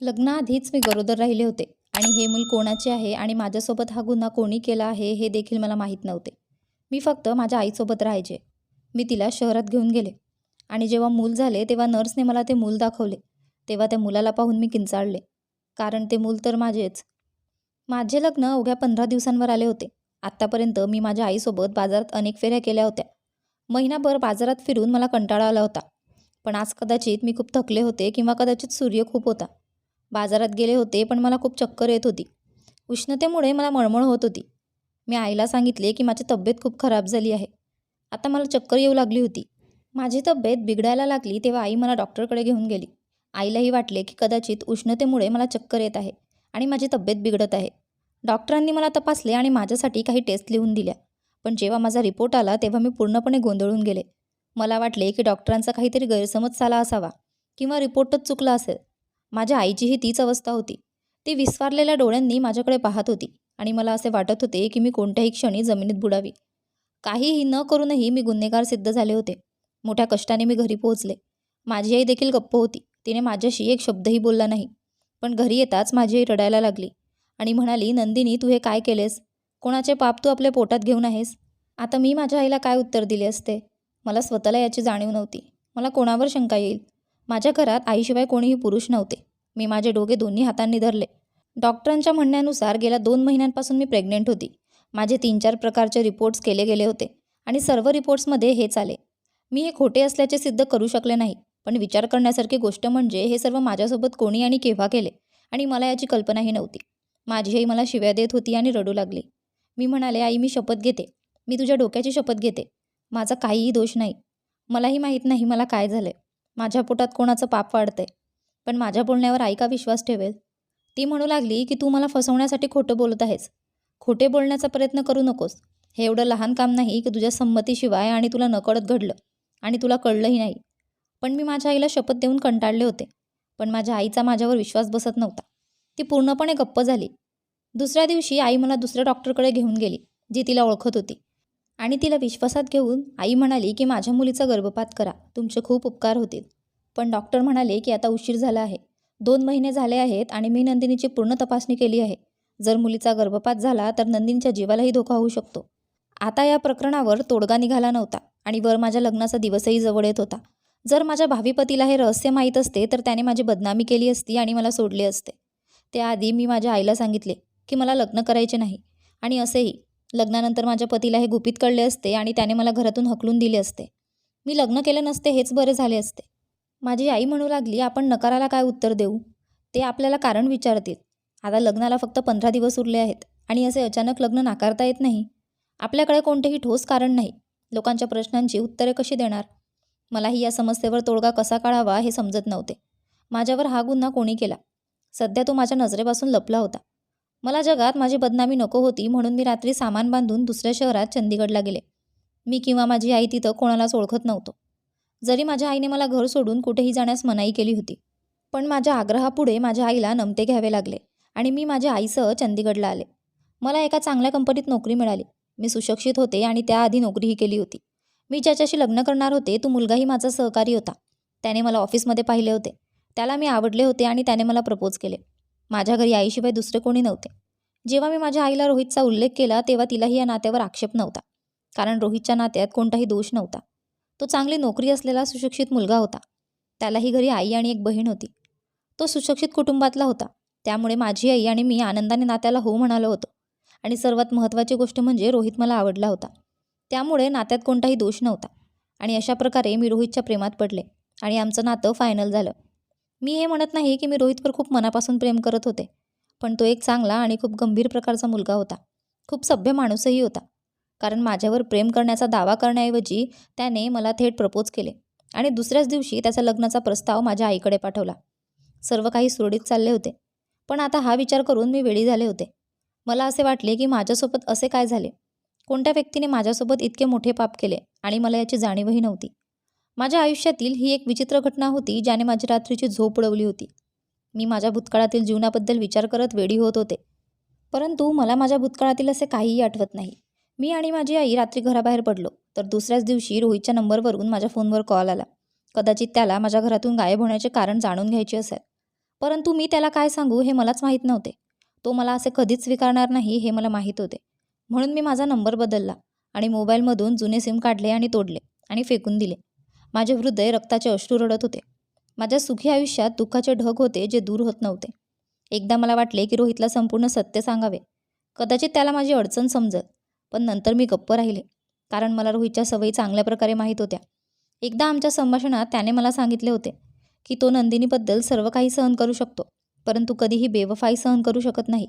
लग्नाआधीच मी गरोदर राहिले होते. आणि हे मूल कोणाचे आहे आणि माझ्यासोबत हा गुन्हा कोणी केला आहे हे देखील मला माहीत नव्हते. मी फक्त माझ्या आईसोबत राहायचे. मी तिला शहरात घेऊन गेले. आणि जेव्हा मूल झाले तेव्हा नर्सने मला ते मूल दाखवले. तेव्हा त्या मुलाला पाहून मी किंचाळले. कारण ते मूल तर माझेच. माझे लग्न अवघ्या पंधरा दिवसांवर आले होते. आत्तापर्यंत मी माझ्या आईसोबत बाजारात अनेक फेऱ्या केल्या होत्या. महिनाभर बाजारात फिरून मला कंटाळा आला होता. पण आज कदाचित मी खूप थकले होते किंवा कदाचित सूर्य खूप होता. बाजारात गेले होते पण मला खूप चक्कर येत होती. उष्णतेमुळे मला मळमळ होत होती. मी आईला सांगितले की माझी तब्येत खूप खराब झाली आहे. आता मला चक्कर येऊ लागली होती. माझी तब्येत बिघडायला लागली तेव्हा आई मला डॉक्टरकडे घेऊन गेली. आईलाही वाटले की कदाचित उष्णतेमुळे मला चक्कर येत आहे आणि माझी तब्येत बिघडत आहे. डॉक्टरांनी मला तपासले आणि माझ्यासाठी काही टेस्ट लिहून दिल्या. पण जेव्हा माझा रिपोर्ट आला तेव्हा मी पूर्णपणे गोंधळून गेले. मला वाटले की डॉक्टरांचा काहीतरी गैरसमज झाला असावा किंवा रिपोर्टच चुकला असेल. माझ्या आईचीही तीच अवस्था होती. ती विस्फारलेल्या डोळ्यांनी माझ्याकडे पाहत होती आणि मला असे वाटत होते की मी कोणत्याही क्षणी जमिनीत बुडावी. काहीही न करूनही मी गुन्हेगार सिद्ध झाले होते. मोठ्या कष्टाने मी घरी पोहोचले. माझी आई देखील गप्प होती. तिने माझ्याशी एक शब्दही बोलला नाही. पण घरी येताच माझी आई रडायला लागली आणि म्हणाली नंदिनी तू हे काय केलेस? कोणाचे पाप तू आपल्या पोटात घेऊन आहेस? आता मी माझ्या आईला काय उत्तर दिले असते? मला स्वतःला याची जाणीव नव्हती. मला कोणावर शंका येईल? माझ्या घरात आईशिवाय कोणीही पुरुष नव्हते. मी माझे डोके दोन्ही हातांनी धरले. डॉक्टरांच्या म्हणण्यानुसार गेल्या दोन महिन्यांपासून मी प्रेग्नेंट होती. माझे तीन चार प्रकारचे रिपोर्ट्स केले गेले होते आणि सर्व रिपोर्ट्समध्ये हेच आले. मी हे खोटे असल्याचे सिद्ध करू शकले नाही पण विचार करण्यासारखी गोष्ट म्हणजे हे सर्व माझ्यासोबत कोणी आणि केव्हा केले आणि मला याची कल्पनाही नव्हती. माझी आई मला शिव्या देत होती आणि रडू लागली. मी म्हणाले आई मी शपथ घेते. मी तुझ्या डोक्याची शपथ घेते. माझा काहीही दोष नाही. मलाही माहीत नाही मला काय झालं माझ्या पोटात कोणाचं पाप वाढतंय. पण माझ्या बोलण्यावर आई का विश्वास ठेवेल? ती म्हणू लागली की तू मला फसवण्यासाठी खोटं बोलत आहेस. खोटे बोलण्याचा प्रयत्न करू नकोस. हे एवढं लहान काम नाही की तुझ्या संमतीशिवाय आणि तुला नकळत घडलं आणि तुला कळलंही नाही. पण मी माझ्या आईला शपथ देऊन कंटाळले होते. पण माझ्या आईचा माझ्यावर विश्वास बसत नव्हता. ती पूर्णपणे गप्प झाली. दुसऱ्या दिवशी आई मला दुसऱ्या डॉक्टरकडे घेऊन गेली जी तिला ओळखत होती. आणि तिला विश्वासात घेऊन आई म्हणाली की माझ्या मुलीचा गर्भपात करा. तुमचे खूप उपकार होतील. पण डॉक्टर म्हणाले की आता उशीर झाला आहे. दोन महिने झाले आहेत आणि मी नंदिनीची पूर्ण तपासणी केली आहे. जर मुलीचा गर्भपात झाला तर नंदिनीच्या जीवालाही धोका होऊ शकतो. आता या प्रकरणावर तोडगा निघाला नव्हता आणि वर माझ्या लग्नाचा दिवसही जवळ येत होता. जर माझ्या भावी पतीला हे रहस्य माहीत असते तर त्याने माझी बदनामी केली असती आणि मला सोडले असते. त्याआधी मी माझ्या आईला सांगितले की मला लग्न करायचे नाही. आणि असेही लग्नानंतर माझ्या पतीला हे गुपित कळले असते आणि त्याने मला घरातून हकलून दिले असते. मी लग्न केलं नसते हेच बरे झाले असते. माझी आई म्हणू लागली आपण नकाराला काय उत्तर देऊ? ते आपल्याला कारण विचारतील. आता लग्नाला फक्त पंधरा दिवस उरले आहेत आणि असे अचानक लग्न नाकारता येत नाही. आपल्याकडे कोणतेही ठोस कारण नाही. लोकांच्या प्रश्नांची उत्तरे कशी देणार? मलाही या समस्येवर तोडगा कसा काढावा हे समजत नव्हते. माझ्यावर हा गुन्हा कोणी केला? सध्या तो माझ्या नजरेपासून लपला होता. मला जगात माझी बदनामी नको होती म्हणून मी रात्री सामान बांधून दुसऱ्या शहरात चंदीगडला गेले. मी किंवा माझी आई तिथं कोणालाच ओळखत नव्हतो. जरी माझ्या आईने मला घर सोडून कुठेही जाण्यास मनाई केली होती पण माझ्या आग्रहापुढे माझ्या आईला नमते घ्यावे लागले आणि मी माझ्या आईसह चंदीगडला आले. मला एका चांगल्या कंपनीत नोकरी मिळाली. मी सुशिक्षित होते आणि त्याआधी नोकरीही केली होती. मी ज्याच्याशी लग्न करणार होते तो मुलगाही माझा सहकारी होता. त्याने मला ऑफिसमध्ये पाहिले होते. त्याला मी आवडले होते आणि त्याने मला प्रपोज केले. माझ्या घरी आईशिवाय दुसरे कोणी नव्हते. जेव्हा मी माझ्या आईला रोहितचा उल्लेख केला तेव्हा तिलाही या नात्यावर आक्षेप नव्हता. कारण रोहितच्या नात्यात कोणताही दोष नव्हता. तो चांगली नोकरी असलेला सुशिक्षित मुलगा होता. त्यालाही घरी आई आणि एक बहीण होती. तो सुशिक्षित कुटुंबातला होता. त्यामुळे माझी आई आणि मी आनंदाने नात्याला हो म्हणालो होतो. आणि सर्वात महत्त्वाची गोष्ट म्हणजे रोहित मला आवडला होता. त्यामुळे नात्यात कोणताही दोष नव्हता. आणि अशा प्रकारे मी रोहितच्या प्रेमात पडले आणि आमचं नातं फायनल झालं. मी हे म्हणत नाही की मी रोहितवर खूप मनापासून प्रेम करत होते. पण तो एक चांगला आणि खूप गंभीर प्रकारचा मुलगा होता. खूप सभ्य माणूसही होता. कारण माझ्यावर प्रेम करण्याचा दावा करण्याऐवजी त्याने मला थेट प्रपोज केले. आणि दुसऱ्याच दिवशी त्याचा लग्नाचा प्रस्ताव माझ्या आईकडे पाठवला. सर्व काही सुरळीत चालले होते. पण आता हा विचार करून मी वेळी झाले होते. मला असे वाटले की माझ्यासोबत असे काय झाले? कोणत्या व्यक्तीने माझ्यासोबत इतके मोठे पाप केले आणि मला याची जाणीवही नव्हती? माझ्या आयुष्यातील ही एक विचित्र घटना होती ज्याने माझी रात्रीची झोप उडवली होती. मी माझ्या भूतकाळातील जीवनाबद्दल विचार करत वेडी होत होते. परंतु मला माझ्या भूतकाळातील असे काहीही आठवत नाही. मी आणि माझी आई रात्री घराबाहेर पडलो तर दुसऱ्याच दिवशी रोहितच्या नंबरवरून माझ्या फोनवर कॉल आला. कदाचित त्याला माझ्या घरातून गायब होण्याचे कारण जाणून घ्यायचे असेल. परंतु मी त्याला काय सांगू हे मलाच माहीत नव्हते. तो मला असे कधीच स्वीकारणार नाही हे मला माहीत होते. म्हणून मी माझा नंबर बदलला आणि मोबाईलमधून जुने सिम काढले आणि तोडले आणि फेकून दिले. माझे हृदय रक्ताचे अश्रू रडत होते. माझ्या सुखी आयुष्यात दुःखाचे ढग होते जे दूर होत नव्हते. एकदा मला वाटले की रोहितला संपूर्ण सत्य सांगावे. कदाचित त्याला माझी अडचण समजत पण नंतर मी गप्प राहिले कारण मला रोहितच्या सवयी चांगल्या प्रकारे माहीत होत्या. एकदा आमच्या संभाषणात त्याने मला सांगितले होते की तो नंदिनीबद्दल सर्व काही सहन करू शकतो परंतु कधीही बेवफाई सहन करू शकत नाही.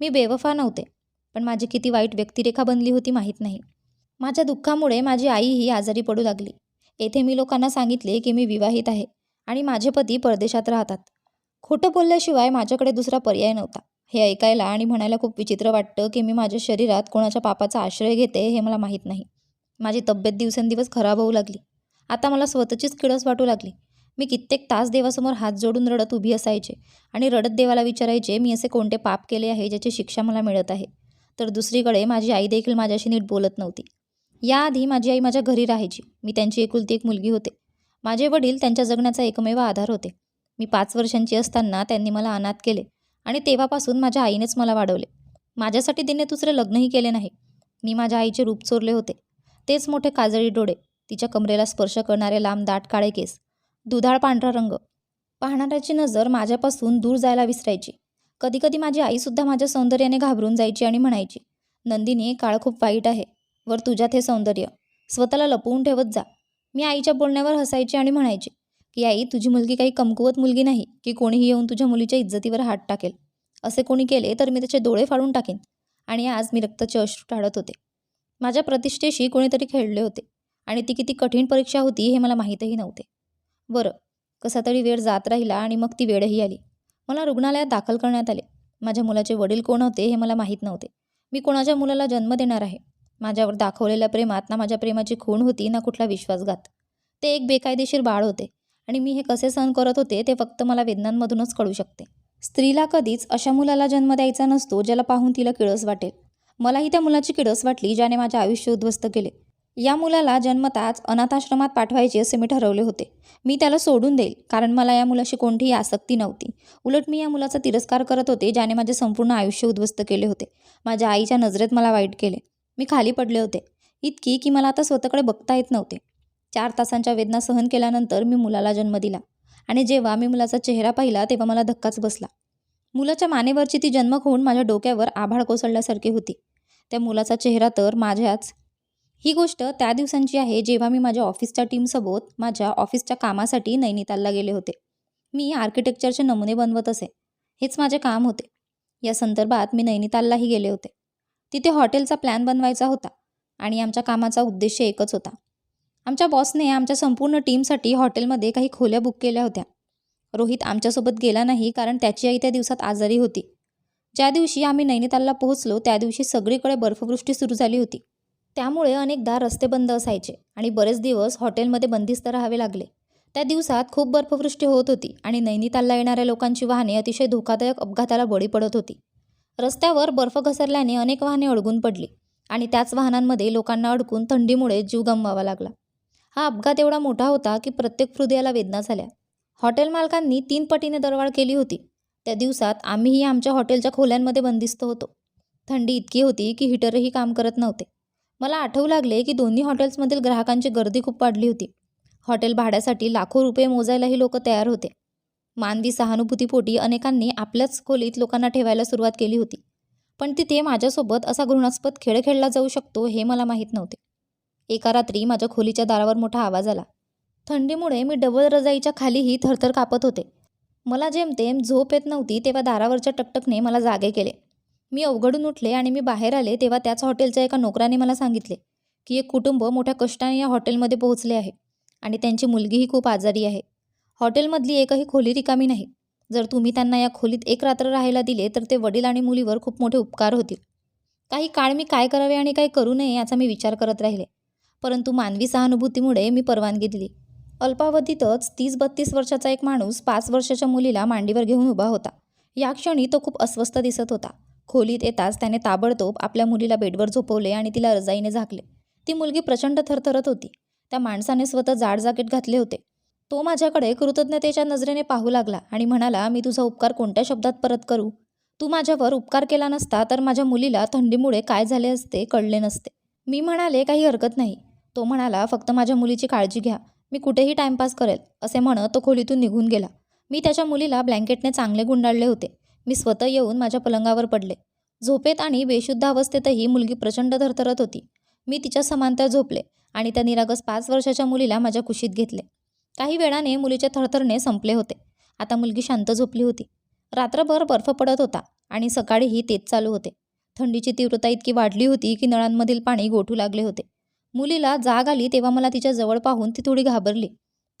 मी बेवफा नव्हते पण माझी किती वाईट व्यक्तिरेखा बनली होती माहीत नाही. माझ्या दुःखामुळे माझी आईही आजारी पडू लागली. येथे मी लोकांना सांगितले की मी विवाहित आहे आणि माझे पती परदेशात राहतात. खोटं बोलल्याशिवाय माझ्याकडे दुसरा पर्याय नव्हता. हे ऐकायला आणि म्हणायला खूप विचित्र वाटतं की मी माझ्या शरीरात कोणाच्या पापाचा आश्रय घेते हे मला माहीत नाही. माझी तब्येत दिवसेंदिवस खराब होऊ लागली. आता मला स्वतःचीच किळस वाटू लागली. मी कित्येक तास देवासमोर हात जोडून रडत उभी असायचे आणि रडत देवाला विचारायचे मी असे कोणते पाप केले आहे ज्याची शिक्षा मला मिळत आहे? तर दुसरीकडे माझी आई देखील माझ्याशी नीट बोलत नव्हती. याआधी माझी आई माझ्या घरी राहायची. मी त्यांची एकुलती एक मुलगी होते. माझे वडील त्यांच्या जगण्याचा एकमेव आधार होते. मी पाच वर्षांची असताना त्यांनी मला अनाथ केले. आणि तेव्हापासून माझ्या आईनेच मला वाढवले. माझ्यासाठी तिने दुसरे लग्नही केले नाही. मी माझ्या आईचे रूप चोरले होते. तेच मोठे काजळी डोळे तिच्या कमरेला स्पर्श करणारे लांब दाट काळे केस दुधाळ पांढरा रंग. पाहणाऱ्याची नजर माझ्यापासून दूर जायला विसरायची. कधीकधी माझी आईसुद्धा माझ्या सौंदर्याने घाबरून जायची आणि म्हणायची नंदिनी काळ खूप वाईट आहे. वर तुझ्यात हे सौंदर्य. स्वतःला लपवून ठेवत जा. मी आईच्या बोलण्यावर हसायची आणि म्हणायची की आई तुझी मुलगी काही कमकुवत मुलगी नाही की कोणीही येऊन तुझ्या मुलीच्या इज्जतीवर हात टाकेल. असे कोणी केले तर मी त्याचे डोळे फाडून टाकेन. आणि आज मी रक्ताचे अश्रू टाळत होते. माझ्या प्रतिष्ठेशी कोणीतरी खेळले होते आणि ती किती कठीण परीक्षा होती हे मला माहीतही नव्हते. बरं कसा तरी वेळ जात राहिला आणि मग ती वेळही आली. मला रुग्णालयात दाखल करण्यात आले. माझ्या मुलाचे वडील कोण होते हे मला माहीत नव्हते. मी कोणाच्या मुलाला जन्म देणार आहे? माझ्यावर दाखवलेल्या प्रेमात ना माझ्या प्रेमाची खूण होती ना कुठला विश्वासघात. ते एक बेकायदेशीर बाळ होते. आणि मी हे कसे सहन करत होते ते फक्त मला वेदनांमधूनच कळू शकते. स्त्रीला कधीच अशा मुलाला जन्म द्यायचा नसतो ज्याला पाहून तिला किळस वाटेल. मलाही त्या मुलाची किळस वाटली ज्याने माझे आयुष्य उद्ध्वस्त केले. या मुलाला जन्मताच अनाथाश्रमात पाठवायचे असे मी ठरवले होते. मी त्याला सोडून देईल कारण मला या मुलाशी कोणतीही आसक्ती नव्हती. उलट मी या मुलाचा तिरस्कार करत होते ज्याने माझे संपूर्ण आयुष्य उद्ध्वस्त केले होते. माझ्या आईच्या नजरेत मला वाईट केले. मी खाली पडले होते. इतकी की मला आता स्वतःकडे बघता येत नव्हते. चार तासांच्या वेदना सहन केल्यानंतर मी मुलाला जन्म दिला. आणि जेव्हा मी मुलाचा चेहरा पाहिला तेव्हा मला धक्काच बसला. मुलाच्या मानेवरची ती जन्म होऊन माझ्या डोक्यावर आभाळ कोसळल्यासारखी होती. त्या मुलाचा चेहरा तर माझ्याच. ही गोष्ट त्या दिवसांची आहे जेव्हा मी माझ्या ऑफिसच्या टीमसोबत माझ्या ऑफिसच्या कामासाठी नैनितालला गेले होते. मी आर्किटेक्चरचे नमुने बनवत असे. हेच माझे काम होते. या संदर्भात मी नैनिताललाही गेले होते. तिथे हॉटेलचा प्लॅन बनवायचा होता. आणि आमच्या कामाचा उद्देश एकच होता. आमच्या बॉसने आमच्या संपूर्ण टीमसाठी हॉटेलमध्ये काही खोल्या बुक केल्या होत्या. रोहित आमच्यासोबत गेला नाही कारण त्याची आई त्या दिवसात आजारी होती. ज्या दिवशी आम्ही नैनितालला पोहोचलो त्या दिवशी सगळीकडे बर्फवृष्टी सुरू झाली होती. त्यामुळे अनेकदा रस्ते बंद असायचे आणि बरेच दिवस हॉटेलमध्ये बंदिस्त राहावे लागले. त्या दिवसात खूप बर्फवृष्टी होत होती आणि नैनितालला येणाऱ्या लोकांची वाहने अतिशय धोकादायक अपघाताला बळी पडत होती. रस्त्यावर बर्फ घसरल्याने अनेक वाहने अडकून पडली आणि त्याच वाहनांमध्ये लोकांना अडकून थंडीमुळे जीव गमवावा लागला. हा अपघात एवढा मोठा होता की प्रत्येक हृदयाला वेदना झाल्या. हॉटेल मालकांनी तीन पटीने दरवाढ केली होती. त्या दिवसात आम्हीही आमच्या हॉटेलच्या खोल्यांमध्ये बंदिस्त होतो. थंडी इतकी होती की हिटरही काम करत नव्हते. मला आठवू लागले की दोन्ही हॉटेल्समधील ग्राहकांची गर्दी खूप वाढली होती. हॉटेल भाड्यासाठी लाखो रुपये मोजायलाही लोक तयार होते. मानवी सहानुभूतीपोटी अनेकांनी आपल्याच खोलीत लोकांना ठेवायला सुरुवात केली होती. पण तिथे माझ्यासोबत असा घृणास्पद खेळ खेळला जाऊ शकतो हे मला माहीत नव्हते. एका रात्री माझ्या खोलीच्या दारावर मोठा आवाज आला. थंडीमुळे मी डबल रजाईच्या खालीही थरथर कापत होते. मला जेमतेम झोप येत नव्हती तेव्हा दारावरच्या टकटकने मला जागे केले. मी अवघडून उठले आणि मी बाहेर आले तेव्हा त्याच हॉटेलच्या एका नोकराने मला सांगितले की एक कुटुंब मोठ्या कष्टाने या हॉटेलमध्ये पोहोचले आहे आणि त्यांची मुलगीही खूप आजारी आहे. हॉटेलमधली एकही खोली रिकामी नाही. जर तुम्ही त्यांना या खोलीत एक रात्र राहायला दिले तर ते वडील आणि मुलीवर खूप मोठे उपकार होतील. काही काळ मी काय करावे आणि काय करू नये याचा मी विचार करत राहिले. परंतु मानवी सहानुभूतीमुळे मी परवानगी दिली. अल्पावधीतच तीस बत्तीस वर्षाचा एक माणूस पाच वर्षाच्या मुलीला मांडीवर घेऊन उभा होता. या क्षणी तो खूप अस्वस्थ दिसत होता. खोलीत येताच त्याने ताबडतोब आपल्या मुलीला बेडवर झोपवले आणि तिला रजाईने झाकले. ती मुलगी प्रचंड थरथरत होती. त्या माणसाने स्वतः जाड जाकेट घातले होते. तो माझ्याकडे कृतज्ञतेच्या नजरेने पाहू लागला आणि म्हणाला मी तुझा उपकार कोणत्या शब्दात परत करू? तू माझ्यावर उपकार केला नसता तर माझ्या मुलीला थंडीमुळे काय झाले असते कळले नसते मी म्हणाले काही हरकत नाही. तो म्हणाला फक्त माझ्या मुलीची काळजी घ्या. मी कुठेही टाइमपास करेल. असे म्हणत तो खोलीतून निघून गेला. मी त्याच्या मुलीला ब्लँकेटने चांगले गुंडाळले होते. मी स्वतः येऊन माझ्या पलंगावर पडले. झोपेत आणि बेशुद्ध अवस्थेतही मुलगी प्रचंड थरथरत होती. मी तिच्या समांतर झोपले आणि त्या निरागस पाच वर्षाच्या मुलीला माझ्या कुशीत घेतले. काही वेळाने मुलीचे थरथरणे संपले होते. आता मुलगी शांत झोपली होती. रात्रभर बर्फ पडत होता आणि सकाळीही तेच चालू होते. थंडीची तीव्रता इतकी वाढली होती की नळांमधील पाणी गोठू लागले होते. मुलीला जाग आली तेव्हा मला तिच्या जवळ पाहून ती थोडी घाबरली.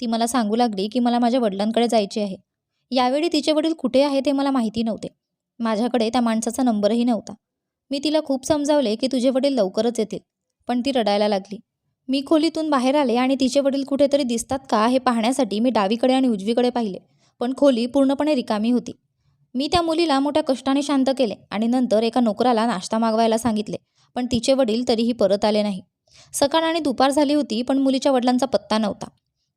ती मला सांगू लागली की मला माझ्या वडिलांकडे जायचे आहे. यावेळी तिचे वडील कुठे आहे ते मला माहिती नव्हते. माझ्याकडे त्या माणसाचा नंबरही नव्हता. मी तिला खूप समजावले की तुझे वडील लवकरच येतील. पण ती रडायला लागली. मी खोलीतून बाहेर आले आणि तिचे वडील कुठेतरी दिसतात का हे पाहण्यासाठी मी डावीकडे आणि उजवीकडे पाहिले. पण खोली पूर्णपणे रिकामी होती. मी त्या मुलीला मोठ्या कष्टाने शांत केले आणि नंतर एका नोकराला नाश्ता मागवायला सांगितले. पण तिचे वडील तरीही परत आले नाही. सकाळ आणि दुपार झाली होती पण मुलीच्या वडिलांचा पत्ता नव्हता.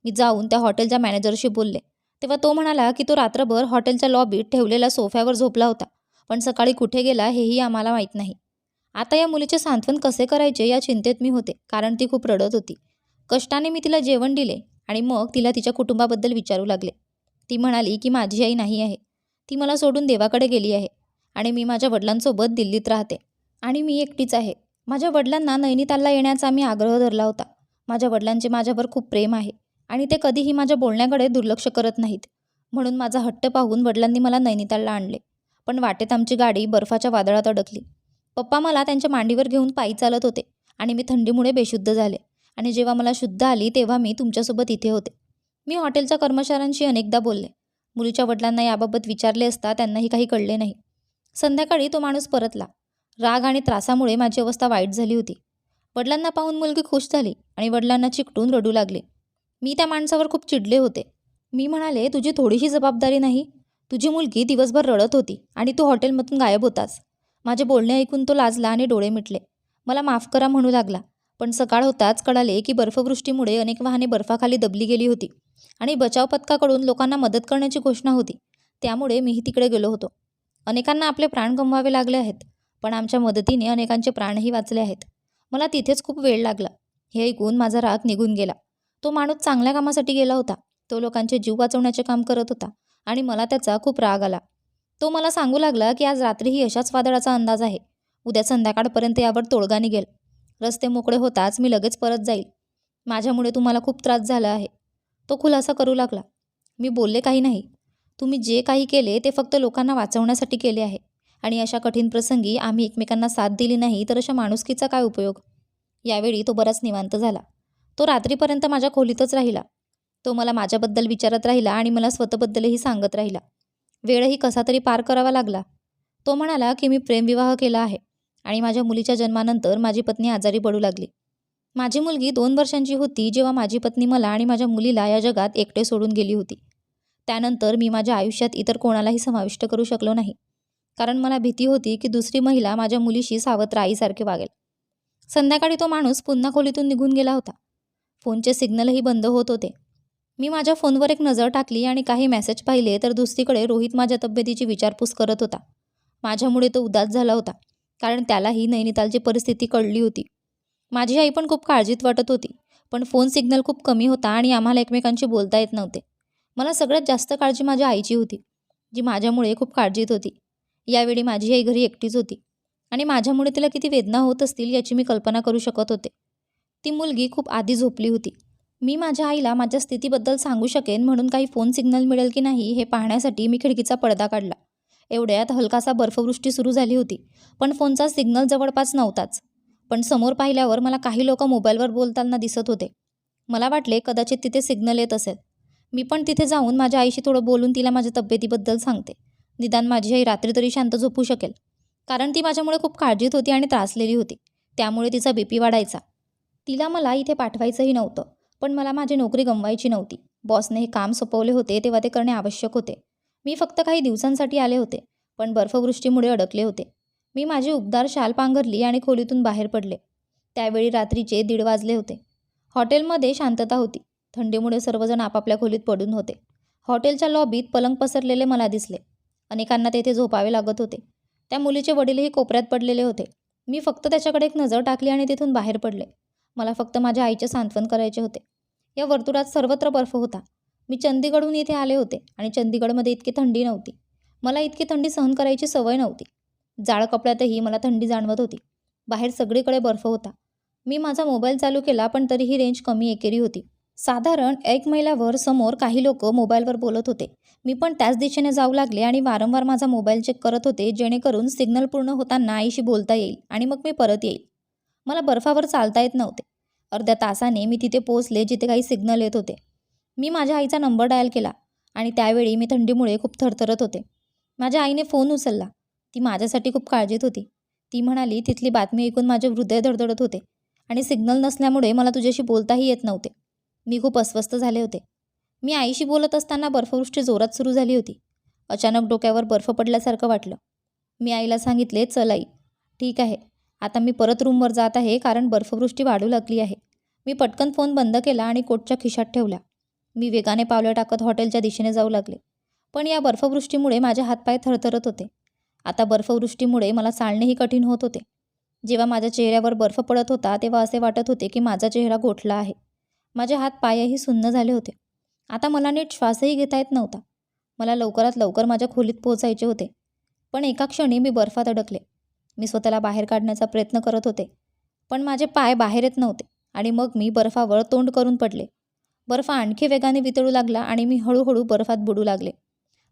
मी जाऊन त्या हॉटेलच्या मॅनेजरशी बोलले. तेव्हा तो म्हणाला की तो रात्रभर हॉटेलच्या लॉबीत ठेवलेल्या सोफ्यावर झोपला होता पण सकाळी कुठे गेला हेही आम्हाला माहीत नाही. आता या मुलीचे सांत्वन कसे करायचे या चिंतेत मी होते कारण ती खूप रडत होती. कष्टाने मी तिला जेवण दिले आणि मग तिला तिच्या कुटुंबाबद्दल विचारू लागले. ती म्हणाली की माझी आई नाही आहे. ती मला सोडून देवाकडे गेली आहे आणि मी माझ्या वडिलांसोबत दिल्लीत राहते आणि मी एकटीच आहे. माझ्या वडिलांना नैनितालला येण्याचा मी आग्रह धरला होता. माझ्या वडिलांचे माझ्यावर खूप प्रेम आहे आणि ते कधीही माझ्या बोलण्याकडे दुर्लक्ष करत नाहीत. म्हणून माझा हट्ट पाहून वडिलांनी मला नैनितालला आणले. पण वाटेत आमची गाडी बर्फाच्या वादळात अडकली. पप्पा मला त्यांच्या मांडीवर घेऊन पायी चालत होते आणि मी थंडीमुळे बेशुद्ध झाले. आणि जेव्हा मला शुद्ध आली तेव्हा मी तुमच्यासोबत इथे होते. मी हॉटेलच्या कर्मचाऱ्यांशी अनेकदा बोलले. मुलीच्या वडिलांना याबाबत विचारले असता त्यांनाही काही कळले नाही. संध्याकाळी तो माणूस परतला. राग आणि त्रासामुळे माझी अवस्था वाईट झाली होती. वडिलांना पाहून मुलगी खुश झाली आणि वडिलांना चिकटून रडू लागले. मी त्या माणसावर खूप चिडले होते. मी म्हणाले तुझी थोडीशी जबाबदारी नाही. तुझी मुलगी दिवसभर रडत होती आणि तू हॉटेलमधून गायब होतास. माझे बोलणे ऐकून तो लाजला आणि डोळे मिटले. मला माफ करा म्हणू लागला. पण सकाळ होताच कळाले की बर्फवृष्टीमुळे अनेक वाहने बर्फाखाली दबली गेली होती आणि बचाव पथकाकडून लोकांना मदत करण्याची घोषणा होती. त्यामुळे मीही तिकडे गेलो होतो. अनेकांना आपले प्राण गमवावे लागले आहेत. पण आमच्या मदतीने अनेकांचे प्राणही वाचले आहेत. मला तिथेच खूप वेळ लागला. हे ऐकून माझा राग निघून गेला. तो माणूस चांगल्या कामासाठी गेला होता. तो लोकांचे जीव वाचवण्याचे काम करत होता आणि मला त्याचा खूप राग आला. तो मला सांगू लागला की आज रात्रीही अशाच वादळाचा अंदाज आहे. उद्या संध्याकाळपर्यंत यावर तोडगा निघेल रस्ते मोकळे होताच मी लगेच परत जाईल. माझ्यामुळे तुम्हाला खूप त्रास झाला आहे. तो खुलासा करू लागला. मी बोलले काही नाही. तुम्ही जे काही केले ते फक्त लोकांना वाचवण्यासाठी केले आहे. आणि अशा कठीण प्रसंगी आम्ही एकमेकांना साथ दिली नाही तर अशा माणुसकीचा काय उपयोग? यावेळी तो बराच निवांत झाला. तो रात्रीपर्यंत माझ्या खोलीतच राहिला. तो मला माझ्याबद्दल विचारत राहिला आणि मला स्वतःबद्दलही सांगत राहिला. वेळही कसा तरी पार करावा लागला. तो म्हणाला की मी प्रेमविवाह केला आहे आणि माझ्या मुलीच्या जन्मानंतर माझी पत्नी आजारी पडू लागली. माझी मुलगी दोन वर्षांची होती जेव्हा माझी पत्नी मला आणि माझ्या मुलीला या जगात एकटे सोडून गेली होती. त्यानंतर मी माझ्या आयुष्यात इतर कोणालाही समाविष्ट करू शकलो नाही. कारण मला भीती होती की दुसरी महिला माझ्या मुलीशी सावत्र आईसारखे वागेल. संध्याकाळी तो माणूस पुन्हा खोलीतून निघून गेला होता. फोनचे सिग्नलही बंद होत होते. मी माझ्या फोनवर एक नजर टाकली आणि काही मेसेज पाहिले तर दुसरीकडे रोहित माझ्या तब्येतीची विचारपूस करत होता. माझ्यामुळे तो उदास झाला होता कारण त्यालाही नैनितालची परिस्थिती कळली होती. माझी आई पण खूप काळजीत वाटत होती पण फोन सिग्नल खूप कमी होता आणि आम्हाला एकमेकांशी बोलता येत नव्हते. मला सगळ्यात जास्त काळजी माझ्या आईची होती जी माझ्यामुळे खूप काळजीत होती. यावेळी माझी आई घरी एकटीच होती आणि माझ्यामुळे तिला किती वेदना होत असतील याची मी कल्पना करू शकत होते. ती मुलगी खूप आधी झोपली होती. मी माझ्या आईला माझ्या स्थितीबद्दल सांगू शकेन म्हणून काही फोन सिग्नल मिळेल की नाही हे पाहण्यासाठी मी खिडकीचा पडदा काढला. एवढ्यात हलकासा बर्फवृष्टी सुरू झाली होती पण फोनचा सिग्नल जवळपास नव्हताच. पण समोर पाहिल्यावर मला काही लोक मोबाईलवर बोलताना दिसत होते. मला वाटले कदाचित तिथे सिग्नल येत असेल. मी पण तिथे जाऊन माझ्या आईशी थोडं बोलून तिला माझ्या तब्येतीबद्दल सांगते. निदान माझी आई रात्री तरी शांत झोपू शकेल. कारण ती माझ्यामुळे खूप काळजीत होती आणि त्रासलेली होती. त्यामुळे तिचा बीपी वाढायचा. तिला मला इथे पाठवायचंही नव्हतं पण मला माझी नोकरी गमवायची नव्हती. बॉसने हे काम सोपवले होते तेव्हा ते करणे आवश्यक होते. मी फक्त काही दिवसांसाठी आले होते पण बर्फवृष्टीमुळे अडकले होते. मी माझी उबदार शाल पांघरली आणि खोलीतून बाहेर पडले. त्यावेळी रात्रीचे दीड वाजले होते. हॉटेलमध्ये शांतता होती. थंडीमुळे सर्वजण आपापल्या खोलीत पडून होते. हॉटेलच्या लॉबीत पलंग पसरलेले मला दिसले. अनेकांना तेथे झोपावे लागत होते. त्या मुलीचे वडीलही कोपऱ्यात पडलेले होते. मी फक्त त्याच्याकडे एक नजर टाकली आणि तिथून बाहेर पडले. मला फक्त माझ्या आईचे सांत्वन करायचे होते. या वर्तुळात सर्वत्र बर्फ होता. मी चंदीगडहून इथे आले होते आणि चंदीगडमध्ये इतकी थंडी नव्हती. मला इतकी थंडी सहन करायची सवय नव्हती. जाळ कपड्यातही मला थंडी जाणवत होती. बाहेर सगळीकडे बर्फ होता. मी माझा मोबाईल चालू केला पण तरीही रेंज कमी एकेरी होती. साधारण एक मैलावर समोर काही लोक मोबाईलवर बोलत होते. मी पण त्याच दिशेने जाऊ लागले आणि वारंवार माझा मोबाईल चेक करत होते जेणेकरून सिग्नल पूर्ण होताना आईशी बोलता येईल आणि मग मी परत येईल. मला बर्फावर चालता येत नव्हते. अर्ध्या तासाने मी तिथे पोचले जिथे काही सिग्नल येत होते. मी माझ्या आईचा नंबर डायल केला आणि त्यावेळी मी थंडीमुळे खूप थरथरत होते. माझ्या आईने फोन उचलला. ती माझ्यासाठी खूप काळजीत होती. ती म्हणाली तिथली बातमी ऐकून माझे हृदय धडधडत होते आणि सिग्नल नसल्यामुळे मला तुझ्याशी बोलताही येत नव्हते. मी खूप अस्वस्थ झाले होते. मी आईशी बोलत असताना बर्फवृष्टी जोरात सुरू झाली होती. अचानक डोक्यावर बर्फ पडल्यासारखं वाटलं. मी आईला सांगितले चल आई ठीक आहे. आता मी परत रूमवर जात आहे कारण बर्फवृष्टी वाढू लागली आहे. मी पटकन फोन बंद केला आणि कोटच्या खिशात ठेवला. मी वेगाने पावलं टाकत हॉटेलच्या दिशेने जाऊ लागले. पण या बर्फवृष्टीमुळे माझे हातपाय थरथरत होते. आता बर्फवृष्टीमुळे मला चालणेही कठीण होत होते. जेव्हा माझ्या चेहऱ्यावर बर्फ पडत होता तेव्हा असे वाटत होते की माझा चेहरा गोठला आहे. माझे हात पायही सुन्न झाले होते. आता मला नीट श्वासही घेता येत नव्हता. मला लवकरात लवकर माझ्या खोलीत पोहोचायचे होते. पण एका क्षणी मी बर्फात अडकले. मी स्वतःला बाहेर काढण्याचा प्रयत्न करत होते. पण माझे पाय बाहेर येत नव्हते आणि मग मी बर्फावर तोंड करून पडले. बर्फ आणखी वेगाने वितळू लागला आणि मी हळूहळू बर्फात बुडू लागले.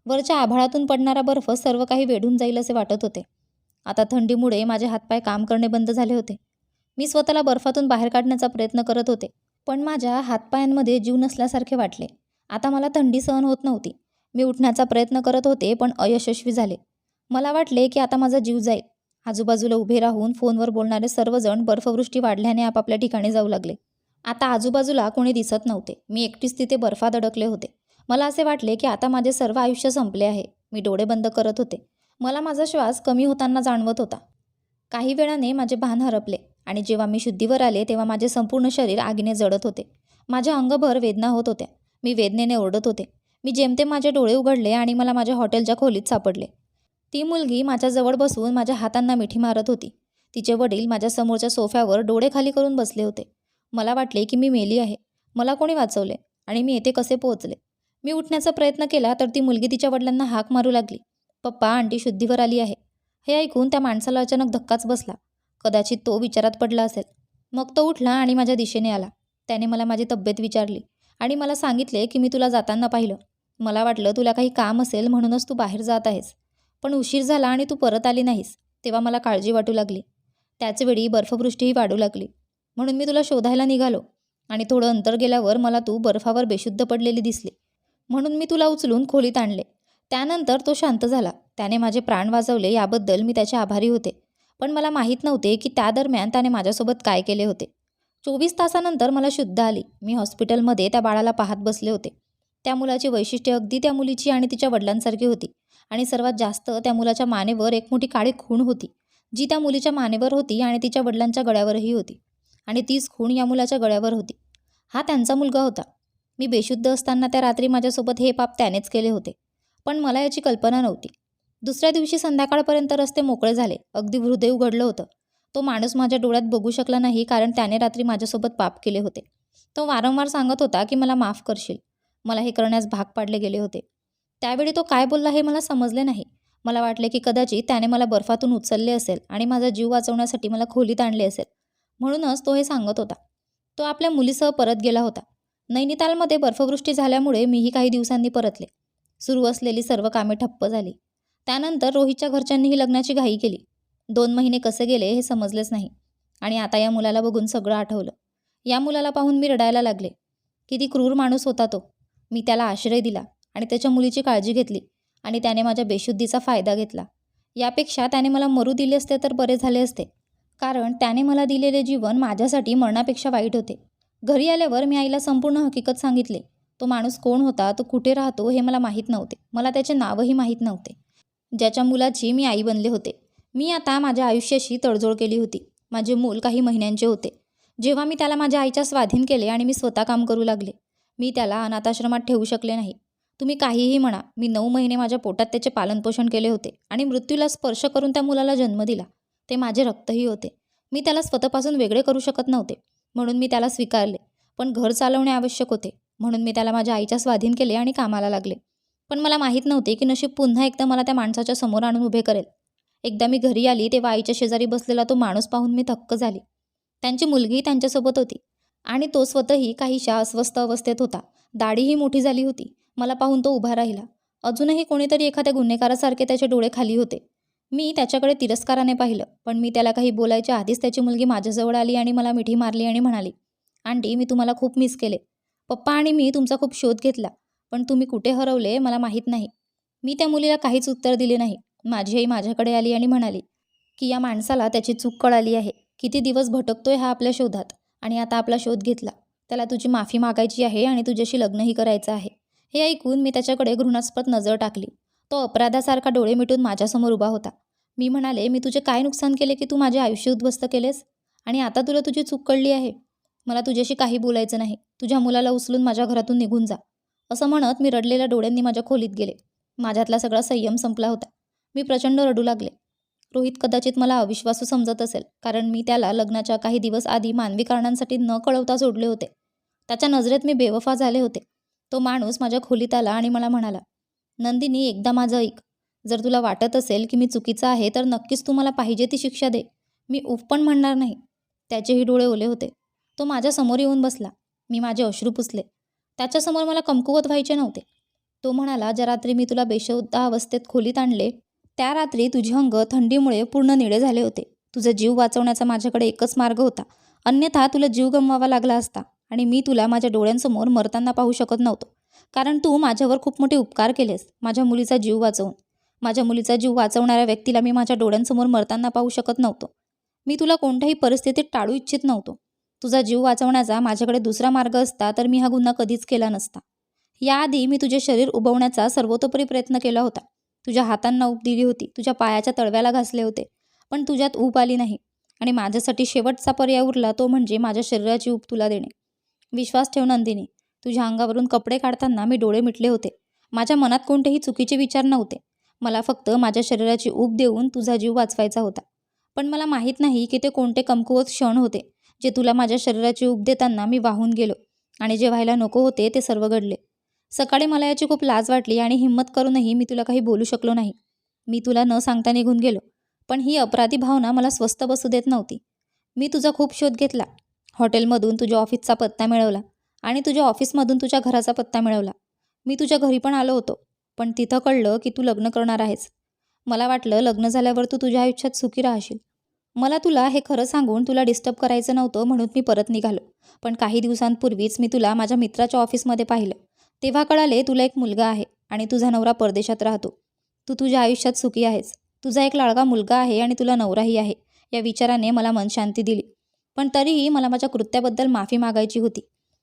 वरच्या आभाळातून पडणारा बर्फ सर्व काही वेढून जाईल असे वाटत होते. आता थंडीमुळे माझे हातपाय काम करणे बंद झाले होते. मी स्वतःला बर्फातून बाहेर काढण्याचा प्रयत्न करत होते. पण माझ्या हातपायांमध्ये जीव नसल्यासारखे वाटले. आता मला थंडी सहन होत नव्हती. मी उठण्याचा प्रयत्न करत होते पण अयशस्वी झाले. मला वाटले की आता माझा जीव जाईल. आजूबाजूला उभे राहून फोनवर बोलणारे सर्वजण बर्फवृष्टी वाढल्याने आपापल्या ठिकाणी जाऊ लागले. आता आजूबाजूला कोणी दिसत नव्हते. मी एकटीच तिथे बर्फात अडकले होते. मला असे वाटले की आता माझे सर्व आयुष्य संपले आहे. मी डोळे बंद करत होते. मला माझा श्वास कमी होताना जाणवत होता. काही वेळाने माझे भान हरपले. आणि जेव्हा मी शुद्धीवर आले तेव्हा माझे संपूर्ण शरीर आगीने जळत होते. माझ्या अंगभर वेदना होत होत्या. मी वेदनेने ओरडत होते. मी जेमतेम माझे डोळे उघडले आणि मला माझ्या हॉटेलच्या खोलीत सापडले. ती मुलगी माझ्याजवळ बसून माझ्या हातांना मिठी मारत होती. तिचे वडील माझ्या समोरच्या सोफ्यावर डोळे खाली करून बसले होते. मला वाटले की मी मेली आहे. मला कोणी वाचवले? आणि मी येथे कसे पोहोचले? मी उठण्याचा प्रयत्न केला तर ती मुलगी तिच्या वडिलांना हाक मारू लागली. पप्पा आंटी शुद्धीवर आली आहे. हे ऐकून त्या माणसाला अचानक धक्काच बसला. कदाचित तो विचारात पडला असेल. मग तो उठला आणि माझ्या दिशेने आला. त्याने मला माझी तब्येत विचारली आणि मला सांगितले की मी तुला जाताना पाहिलं. मला वाटलं तुला काही काम असेल म्हणूनच तू बाहेर जात आहेस. पण उशीर झाला आणि तू परत आली नाहीस तेव्हा मला काळजी वाटू लागली. त्याचवेळी बर्फवृष्टीही वाढू लागली. म्हणून मी तुला शोधायला निघालो आणि थोडं अंतर गेल्यावर मला तू बर्फावर बेशुद्ध पडलेली दिसली. म्हणून मी तुला उचलून खोलीत आणले. त्यानंतर तो शांत झाला. त्याने माझे प्राण वाचवले याबद्दल मी त्याचे आभारी होते. पण मला माहीत नव्हते की त्या दरम्यान त्याने माझ्यासोबत काय केले होते. चोवीस तासानंतर मला शुद्ध आली. मी हॉस्पिटलमध्ये त्या बाळाला पाहत बसले होते. त्या मुलाची वैशिष्ट्ये अगदी त्या मुलीची आणि तिच्या वडिलांसारखी होती. आणि सर्वात जास्त त्या मुलाच्या मानेवर एक मोठी काळी खूण होती जी त्या मुलीच्या मानेवर होती आणि तिच्या वडिलांच्या गळ्यावरही होती. आणि तीच खूण या मुलाच्या गळ्यावर होती. हा त्यांचा मुलगा होता. मी बेशुद्ध असताना त्या रात्री माझ्यासोबत हे पाप त्यानेच केले होते. पण मला याची कल्पना नव्हती. दुसऱ्या दिवशी संध्याकाळपर्यंत रस्ते मोकळे झाले. अगदी हृदय उघडलं होतं. तो माणूस माझ्या डोळ्यात बघू शकला नाही कारण त्याने रात्री माझ्यासोबत पाप केले होते. तो वारंवार सांगत होता की मला माफ करशील. मला हे करण्यास भाग पाडले गेले होते. त्यावेळी तो काय बोलला हे मला समजले नाही. मला वाटले की कदाचित त्याने मला बर्फातून उचलले असेल आणि माझा जीव वाचवण्यासाठी मला खोलीत आणले असेल. म्हणूनच तो हे सांगत होता. तो आपल्या मुलीसह परत गेला होता. नैनितालमध्ये बर्फवृष्टी झाल्यामुळे मीही काही दिवसांनी परतले. सुरू असलेली सर्व कामे ठप्प झाली. त्यानंतर रोहितच्या घरच्यांनीही लग्नाची घाई केली. दोन महिने कसे गेले हे समजलेच नाही. आणि आता या मुलाला बघून सगळं आठवलं. या मुलाला पाहून मी रडायला लागले. किती क्रूर माणूस होता तो. मी त्याला आश्रय दिला आणि त्याच्या मुलीची काळजी घेतली आणि त्याने माझ्या बेशुद्धीचा फायदा घेतला. यापेक्षा त्याने मला मरू दिले असते तर बरे झाले असते. कारण त्याने मला दिलेले जीवन माझ्यासाठी मरणापेक्षा वाईट होते. घरी आल्यावर मी आईला संपूर्ण हकीकत सांगितले. तो माणूस कोण होता तो कुठे राहतो हे मला माहीत नव्हते. मला त्याचे नावही माहीत नव्हते. ज्याच्या मुलाची मी आई बनले होते. मी आता माझ्या आयुष्याशी तडजोड केली होती. माझे मूल काही महिन्यांचे होते. जेव्हा मी त्याला माझ्या आईच्या स्वाधीन केले आणि मी स्वतः काम करू लागले मी त्याला अनाथाश्रमात ठेवू शकले नाही. तुम्ही काहीही म्हणा मी नऊ महिने माझ्या पोटात त्याचे पालनपोषण केले होते आणि मृत्यूला स्पर्श करून त्या मुलाला जन्म दिला. ते माझे रक्तही होते. मी त्याला स्वतःपासून वेगळे करू शकत नव्हते म्हणून मी त्याला स्वीकारले पण घर चालवणे आवश्यक होते म्हणून मी त्याला माझ्या आईच्या स्वाधीन केले आणि कामाला लागले. पण मला माहीत नव्हते की नशीब पुन्हा एकदा मला त्या माणसाच्या समोर आणून उभे करेल. एकदा मी घरी आली तेव्हा आईच्या शेजारी बसलेला तो माणूस पाहून मी थक्क झाली. त्यांची मुलगीही त्यांच्यासोबत होती आणि तो स्वतःही काहीशा अस्वस्थ अवस्थेत होता. दाढीही मोठी झाली होती. मला पाहून तो उभा राहिला. अजूनही कोणीतरी एखाद्या गुन्हेगारासारखे त्याचे डोळे खाली होते. मी त्याच्याकडे तिरस्काराने पाहिलं पण मी त्याला काही बोलायच्या आधीच त्याची मुलगी माझ्याजवळ आली आणि मला मिठी मारली आणि म्हणाली आंटी मी तुम्हाला खूप मिस केले. पप्पा आणि मी तुमचा खूप शोध घेतला. पण तुम्ही कुठे हरवले मला माहीत नाही. मी त्या मुलीला काहीच उत्तर दिले नाही. माझी आई माझ्याकडे आली आणि म्हणाली की या माणसाला त्याची चूक कळाली आहे. किती दिवस भटकतोय हा आपल्या शोधात आणि आता आपला शोध घेतला. त्याला तुझी माफी मागायची आहे आणि तुझ्याशी लग्नही करायचं आहे. हे ऐकून मी त्याच्याकडे घृणास्पद नजर टाकली. तो अपराधासारखा डोळे मिटून माझ्यासमोर उभा होता. मी म्हणाले मी तुझे काय नुकसान केले की तू माझे आयुष्य उद्ध्वस्त केलेस? आणि आता तुला तुझी चूक कळली आहे. मला तुझ्याशी काही बोलायचं नाही. तुझ्या मुलाला उचलून माझ्या घरातून निघून जा. असं म्हणत मी रडलेल्या डोळ्यांनी माझ्या खोलीत गेले. माझ्यातला सगळा संयम संपला होता. मी प्रचंड रडू लागले. रोहित कदाचित मला अविश्वासू समजत असेल कारण मी त्याला लग्नाच्या काही दिवस आधी मानवी कारणांसाठी न कळवता सोडले होते. त्याच्या नजरेत मी बेवफा झाले होते. तो माणूस माझ्या खोलीत आला आणि मला म्हणाला नंदिनी एकदा माझं ऐक. जर तुला वाटत असेल की मी चुकीचा आहे तर नक्कीच तू मला पाहिजे ती शिक्षा दे. मी उफ पण म्हणणार नाही. त्याचेही डोळे ओले होते. तो माझ्यासमोर येऊन बसला. मी माझे अश्रू पुसले. त्याच्यासमोर मला कमकुवत व्हायचे नव्हते. तो म्हणाला ज्या रात्री मी तुला बेशुद्ध अवस्थेत खोलीत आणले त्या रात्री तुझे अंग थंडीमुळे पूर्ण निळे झाले होते. तुझा जीव वाचवण्याचा माझ्याकडे एकच मार्ग होता. अन्यथा तुला जीव गमवावा लागला असता आणि मी तुला माझ्या डोळ्यांसमोर मरताना पाहू शकत नव्हतो. कारण तू माझ्यावर खूप मोठे उपकार केलेस माझ्या मुलीचा जीव वाचवून. माझ्या मुलीचा जीव वाचवणाऱ्या व्यक्तीला मी माझ्या डोळ्यांसमोर मरताना पाहू शकत नव्हतो. मी तुला कोणत्याही परिस्थितीत टाळू इच्छित नव्हतो. तुझा जीव वाचवण्याचा माझ्याकडे दुसरा मार्ग असता तर मी हा गुन्हा कधीच केला नसता. याआधी मी तुझे शरीर उबवण्याचा सर्वतोपरी प्रयत्न केला होता. तुझ्या हातांना ऊब दिली होती तुझ्या पायाच्या तळव्याला घासले होते पण तुझ्यात ऊब आली नाही आणि माझ्यासाठी शेवटचा पर्याय उरला तो म्हणजे माझ्या शरीराची ऊब तुला देणे. विश्वास ठेव नंदिनी तुझ्या अंगावरून कपडे काढताना मी डोळे मिटले होते. माझ्या मनात कोणतेही चुकीचे विचार नव्हते. मला फक्त माझ्या शरीराची ऊब देऊन तुझा जीव वाचवायचा होता. पण मला माहीत नाही की ते कोणते कमकुवत क्षण होते. जे तुला माझ्या शरीराची ऊब देताना मी वाहून गेलो आणि जे व्हायला नको होते ते सर्व घडले. सकाळी मला याची खूप लाज वाटली आणि हिंमत करूनही मी तुला काही बोलू शकलो नाही. मी तुला न सांगता निघून गेलो पण ही अपराधी भावना मला स्वस्त बसू देत नव्हती. मी तुझा खूप शोध घेतला. हॉटेलमधून तुझ्या ऑफिसचा पत्ता मिळवला आणि तुझ्या ऑफिसमधून तुझ्या घराचा पत्ता मिळवला. मी तुझ्या घरी पण आलो होतो पण तिथं कळलं की तू लग्न करणार आहेस. मला वाटलं लग्न झाल्यावर तू तुझ्या आयुष्यात सुखी राहशील. मला तुला हे खरं सांगून तुला डिस्टर्ब करायचं नव्हतं म्हणून मी परत निघालो. पण काही दिवसांपूर्वीच मी तुला माझ्या मित्राच्या ऑफिसमध्ये पाहिलं. तेव्हा कळाले तुला एक मुलगा आहे आणि तुझा नवरा परदेशात राहतो. तू तुझ्या आयुष्यात सुखी आहेस. तुझा एक लाडका मुलगा आहे आणि तुला नवराही आहे. या विचाराने मला मनशांती दिली. पण तरीही मला माझ्या कृत्याबद्दल माफी मागायची होती.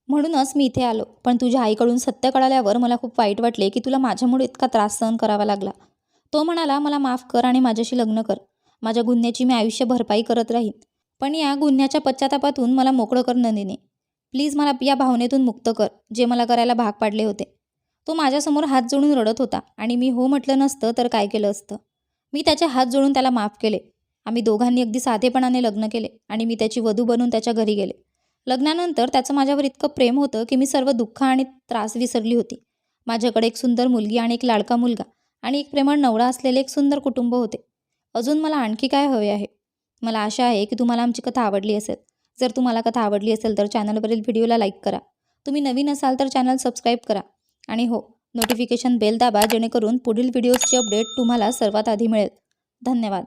म्हणूनच मी इथे आलो. पण तुझ्या आईकडून सत्य कळाल्यावर मला खूप वाईट वाटले की तुला माझ्यामुळे इतका त्रास सहन करावा लागला. तो म्हणाला मला माफ कर आणि माझ्याशी लग्न कर. माझ्या गुन्ह्याची मी आयुष्य भरपाई करत राहीन. पण या गुन्ह्याच्या पश्चातापातून मला मोकळं कर नंदिनी प्लीज मला या भावनेतून मुक्त कर जे मला करायला भाग पाडले होते. तो माझ्यासमोर हात जोडून रडत होता आणि मी हो म्हटलं नसतं तर काय केलं असतं. मी त्याचे हात जोडून त्याला माफ केले. आम्ही दोघांनी अगदी साधेपणाने लग्न केले आणि मी त्याची वधू बनून त्याच्या घरी गेले. लग्नानंतर त्याचं माझ्यावर इतकं प्रेम होतं की मी सर्व दुःख आणि त्रास विसरली होती. माझ्याकडे एक सुंदर मुलगी आणि एक लाडका मुलगा आणि एक प्रेमळ नवरा असलेले एक सुंदर कुटुंब होते. अजून मला आणखी काय हवे आहे? मला आशा आहे की तुम्हाला आमची कथा आवडली असेल. जर तुम्हाला कथा आवडली असेल तर चॅनलवरील व्हिडिओला लाईक करा. तुम्ही नवीन असाल तर चॅनल सबस्क्राईब करा. आणि हो नोटिफिकेशन बेल दाबा जेणेकरून पुढील व्हिडिओजची अपडेट तुम्हाला सर्वात आधी मिळेल. धन्यवाद.